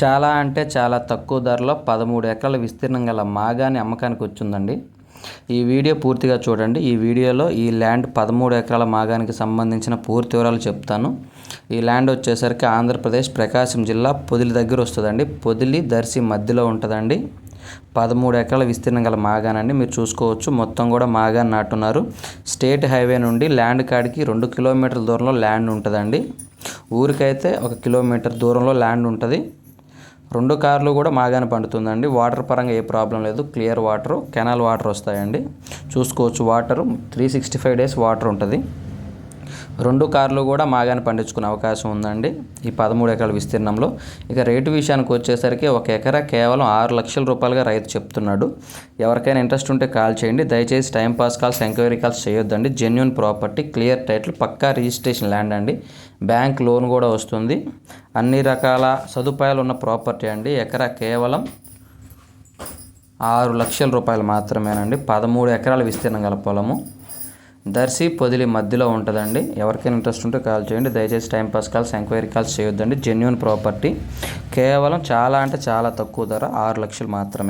చాలా అంటే చాలా తక్కువ ధరలో పదమూడు ఎకరాల విస్తీర్ణం గల మాగాని అమ్మకానికి వచ్చిందండి. ఈ వీడియో పూర్తిగా చూడండి. ఈ వీడియోలో ఈ ల్యాండ్ పదమూడు ఎకరాల మాగానికి సంబంధించిన పూర్తి వివరాలు చెప్తాను. ఈ ల్యాండ్ వచ్చేసరికి ఆంధ్రప్రదేశ్ ప్రకాశం జిల్లా పొదిలి దగ్గర వస్తుందండి. పొదిలి దర్శి మధ్యలో ఉంటుందండి. పదమూడు ఎకరాల విస్తీర్ణం గల మాగానండి. మీరు చూసుకోవచ్చు మొత్తం కూడా మాగాన్ నాటున్నారు. స్టేట్ హైవే నుండి ల్యాండ్ కాడికి రెండు కిలోమీటర్ల దూరంలో ల్యాండ్ ఉంటుందండి. ఊరికైతే ఒక కిలోమీటర్ దూరంలో ల్యాండ్ ఉంటుంది. రెండు కార్లు కూడా మాగానే పండుతుందండి. వాటర్ పరంగా ఏ ప్రాబ్లం లేదు. క్లియర్ వాటర్ కెనాల్ వాటర్ వస్తాయండి. చూసుకోవచ్చు water. Three sixty five days water ఉంటుంది. రెండు కార్లు కూడా మాగానే పండించుకునే అవకాశం ఉందండి ఈ పదమూడు ఎకరాల విస్తీర్ణంలో. ఇక రేటు విషయానికి వచ్చేసరికి ఒక ఎకరా కేవలం ఆరు లక్షల రూపాయలుగా రైతు చెప్తున్నాడు. ఎవరికైనా ఇంట్రెస్ట్ ఉంటే కాల్ చేయండి. దయచేసి time pass calls enquiry calls చేయొద్దండి. జెన్యున్ ప్రాపర్టీ క్లియర్ టైటిల్ పక్కా రిజిస్ట్రేషన్ ల్యాండ్ అండి. బ్యాంక్ లోన్ కూడా వస్తుంది. అన్ని రకాల సదుపాయాలు ఉన్న ప్రాపర్టీ అండి. ఎకరా కేవలం ఆరు లక్షల రూపాయలు మాత్రమేనండి. పదమూడు ఎకరాల విస్తీర్ణం గల పొలము. దర్శి పొదిలి మధ్యలో ఉంటుందండి. ఎవరికైనా ఇంట్రెస్ట్ ఉంటే కాల్ చేయండి. దయచేసి time pass calls enquiry calls చేయొద్దండి. జెన్యున్ ప్రాపర్టీ కేవలం చాలా అంటే చాలా తక్కువ ధర ఆరు లక్షలు మాత్రమే.